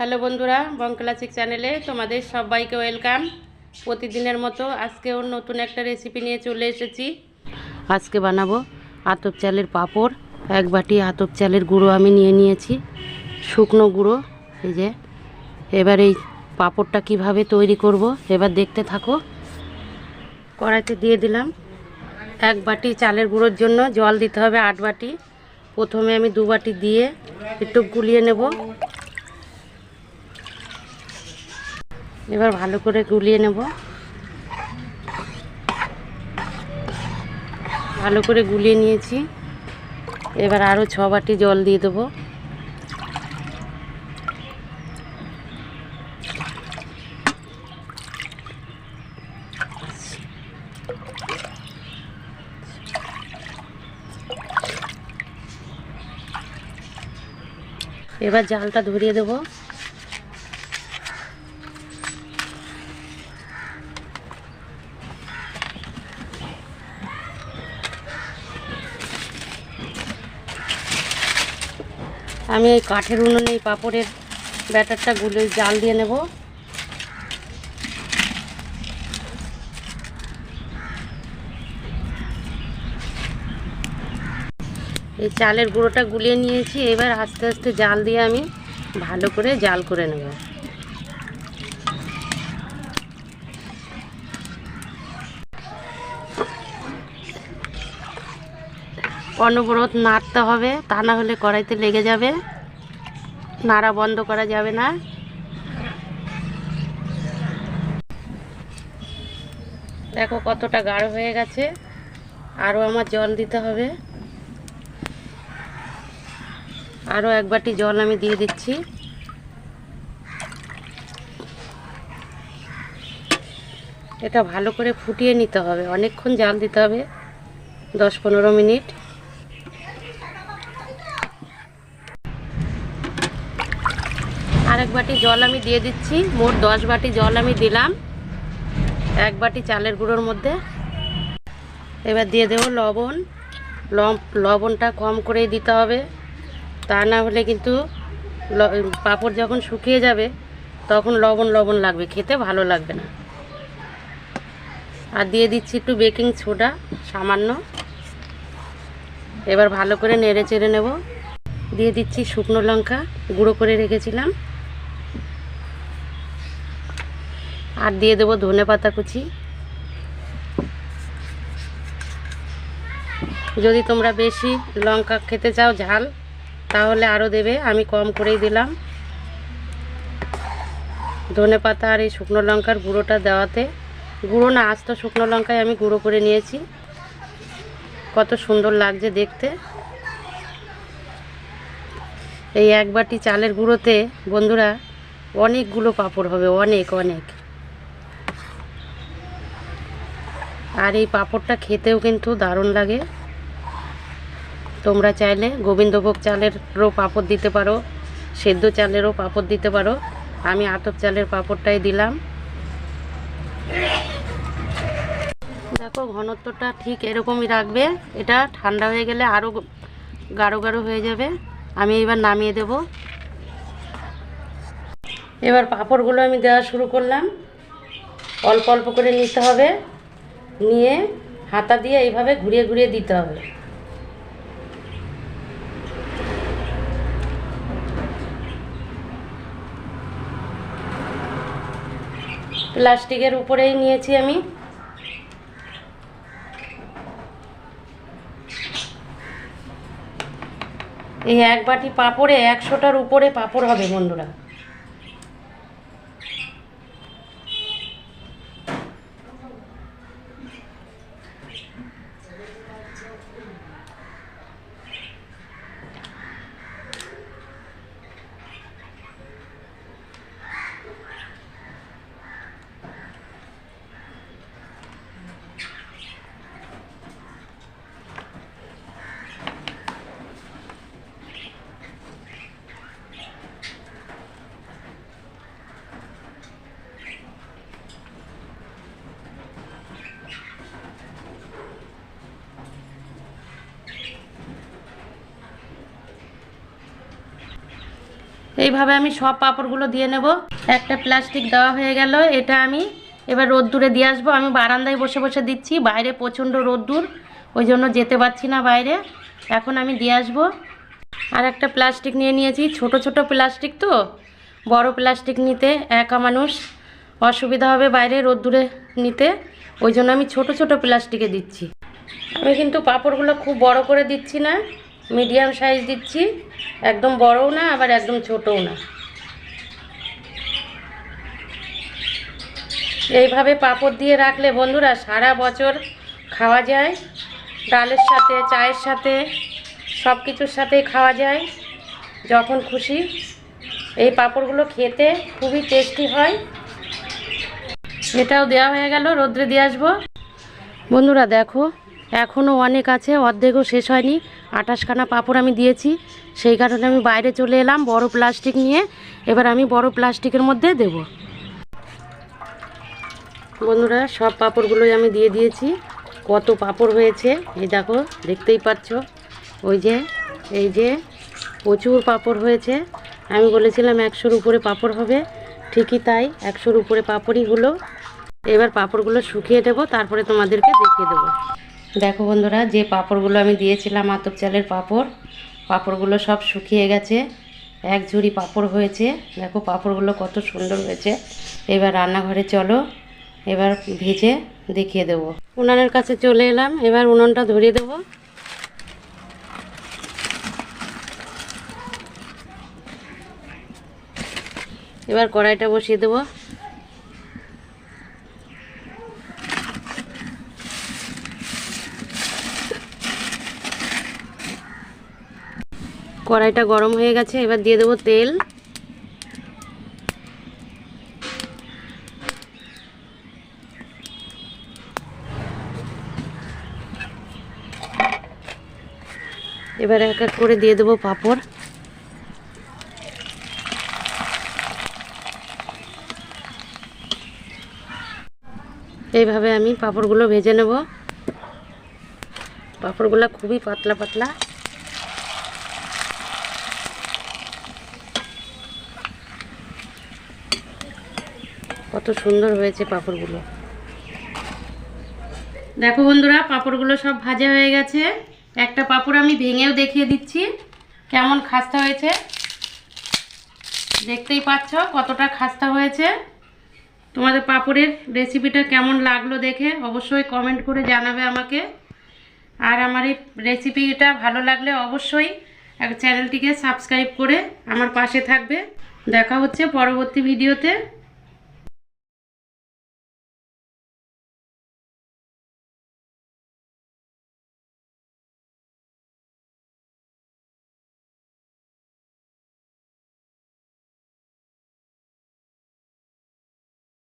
Hello বন্ধুরা বং classic চ্যানেলে তোমাদের সবাইকে ওয়েলকাম। প্রতিদিনের মতো আজকেও নতুন একটা রেসিপি নিয়ে চলে এসেছি। আজকে বানাবো আতপ চালের পাঁপড়। এক বাটি আতপ চালের গুঁড়ো আমি নিয়ে নিয়েছি, শুকনো গুঁড়ো। এই যে, এবার এই পাঁপড়টা কীভাবে তৈরি করব, এবার দেখতে থাকো। কড়াইতে দিয়ে দিলাম এক বাটি চালের গুঁড়োর জন্য, জল দিতে হবে আট বাটি। প্রথমে আমি দু বাটি দিয়ে একটু গুলিয়ে নেব। এবার ভালো করে গুলিয়ে নেব। ভালো করে গুলিয়ে নিয়েছি। এবার আরও ছ বাটি জল দিয়ে দেবো। এবার জালটা ধরিয়ে দেবো। আমি এই কাঠের উনুনে এই পাঁপড়ের ব্যাটারটা গুলে জাল দিয়ে নেব। এই চালের গুঁড়োটা গুলিয়ে নিয়েছি, এবার আস্তে আস্তে জাল দিয়ে আমি ভালো করে জাল করে নেব। অনবরত নাড়তে হবে, তা না হলে কড়াইতে লেগে যাবে। নাড়া বন্ধ করা যাবে না। দেখো কতটা গাঢ় হয়ে গেছে, আরও আমার জল দিতে হবে। আরও এক বাটি জল আমি দিয়ে দিচ্ছি। এটা ভালো করে ফুটিয়ে নিতে হবে, অনেকক্ষণ জাল দিতে হবে, দশ পনেরো মিনিট। আর এক বাটি জল আমি দিয়ে দিচ্ছি। মোট দশ বাটি জল আমি দিলাম। এক বাটি চালের গুঁড়োর মধ্যে। এবার দিয়ে দেবো লবণ। লবণটা কম করেই দিতে হবে। তা না হলে কিন্তু পাঁপড় যখন শুকিয়ে যাবে, তখন লবণ লবণ লাগবে। খেতে ভালো লাগবে না। আর দিয়ে দিচ্ছি একটু বেকিং সোডা, সামান্য। এবার ভালো করে নেড়ে চেড়ে নেব। দিয়ে দিচ্ছি শুকনো লঙ্কা, গুঁড়ো করে রেখেছিলাম। আর দিয়ে দেবো ধনে পাতা কুচি। যদি তোমরা বেশি লঙ্কা খেতে চাও ঝাল, তাহলে আরও দেবে, আমি কম করেই দিলাম। ধনে পাতা আর এই শুকনো লঙ্কার গুঁড়োটা দেওয়াতে। গুঁড়ো না, আস্ত শুকনো লঙ্কায় আমি গুঁড়ো করে নিয়েছি। কত সুন্দর লাগছে দেখতে। এই এক বাটি চালের গুঁড়োতে বন্ধুরা, অনেকগুলো পাপড় হবে, অনেক অনেক। আর এই পাঁপড়টা খেতেও কিন্তু দারুণ লাগে। তোমরা চাইলে গোবিন্দভোগ চালেরও পাঁপড় দিতে পারো, সেদ্ধ চালেরও পাঁপড় দিতে পারো। আমি আতপ চালের পাঁপড়টাই দিলাম। দেখো, ঘনত্বটা ঠিক এরকমই রাখবে। এটা ঠান্ডা হয়ে গেলে আরও গাঢ় গাঢ় হয়ে যাবে। আমি এবার নামিয়ে দেব। এবার পাঁপড়গুলো আমি দেওয়া শুরু করলাম। অল্প অল্প করে নিতে হবে। নিয়ে হাতা দিয়ে এইভাবে ঘুরিয়ে ঘুরিয়ে দিতে হবে। প্লাস্টিকের উপরেই নিয়েছি আমি। এই এক বাটি পাঁপড়ে একশোটার উপরে পাঁপড় হবে বন্ধুরা। এইভাবে আমি সব পাঁপড়গুলো দিয়ে নেব। একটা প্লাস্টিক দেওয়া হয়ে গেল, এটা আমি এবার রোদ্দুরে দিয়ে আসব। আমি বারান্দায় বসে বসে দিচ্ছি, বাইরে প্রচণ্ড রোদ্দুর, ওই জন্য যেতে পারছি না বাইরে। এখন আমি দিয়ে আসব। আর একটা প্লাস্টিক নিয়ে নিয়েছি, ছোট ছোট প্লাস্টিক তো, বড় প্লাস্টিক নিতে একা মানুষ, অসুবিধা হবে বাইরে রোদ্দুরে নিতে। ওই জন্য আমি ছোট ছোট প্লাস্টিকে দিচ্ছি। আমি কিন্তু পাঁপড়গুলো খুব বড় করে দিচ্ছি না। মিডিয়াম সাইজ দিচ্ছি। একদম বড়ও না, আবার একদম ছোটও না। এইভাবে পাঁপড় দিয়ে রাখলে বন্ধুরা সারা বছর খাওয়া যায়। ডালের সাথে, চায়ের সাথে সব কিছুর সাথেই খাওয়া যায়, যখন খুশি। এই পাঁপড়গুলো খেতে খুবই টেস্টি হয়। এটাও দেওয়া হয়ে গেল, রোদ্রে দিয়ে আসব। বন্ধুরা দেখো এখনও অনেক আছে, অর্ধেকও শেষ হয়নি। আঠাশখানা পাপড় আমি দিয়েছি, সেই কারণে আমি বাইরে চলে এলাম বড় প্লাস্টিক নিয়ে। এবার আমি বড় প্লাস্টিকের মধ্যে দেব। বন্ধুরা, সব পাপড়গুলোই আমি দিয়ে দিয়েছি। কত পাপড় হয়েছে, এই দেখো, দেখতেই পাচ্ছ। ওই যে, এই যে, প্রচুর পাপড় হয়েছে। আমি বলেছিলাম একশোর উপরে পাপড় হবে, ঠিকই তাই, একশোর উপরে পাপড়ই হলো। এবার পাপড়গুলো শুকিয়ে দেবো, তারপরে তোমাদেরকে দেখিয়ে দেবো। দেখো বন্ধুরা, যে পাঁপড়গুলো আমি দিয়েছিলাম আতপ চালের পাঁপড়, পাঁপড়গুলো সব শুকিয়ে গেছে, এক ঝুড়ি পাঁপড় হয়েছে। দেখো পাঁপড়গুলো কত সুন্দর হয়েছে। এবার রান্নাঘরে চলো, এবার ভেজে দেখিয়ে দেবো। উনানের কাছে চলে এলাম, এবার উনুনটা ধরিয়ে দেবো। এবার কড়াইটা বসিয়ে দেবো। কড়াইটা গরম হয়ে গেছে, এবার দিয়ে দেবো তেল। এবার এক এক করে দিয়ে দেবো পাঁপড়। এইভাবে আমি পাঁপড়গুলো ভেজে নেব। পাঁপড়গুলো খুবই পাতলা পাতলা। কত সুন্দর হয়েছে পাঁপড়গুলো। দেখো বন্ধুরা, পাঁপড়গুলো সব ভাজা হয়ে গেছে। একটা পাঁপড় আমি ভেঙেও দেখিয়ে দিচ্ছি। কেমন খাস্তা হয়েছে? দেখতেই পাচ্ছ কতটা খাস্তা হয়েছে। তোমাদের পাঁপড়ের রেসিপিটা কেমন লাগল দেখে অবশ্যই কমেন্ট করে জানাবে আমাকে। আর আমার এই রেসিপিটা ভালো লাগলে অবশ্যই চ্যানেলটিকে সাবস্ক্রাইব করে আমার পাশে থাকবে। দেখা হচ্ছে পরবর্তী ভিডিওতে।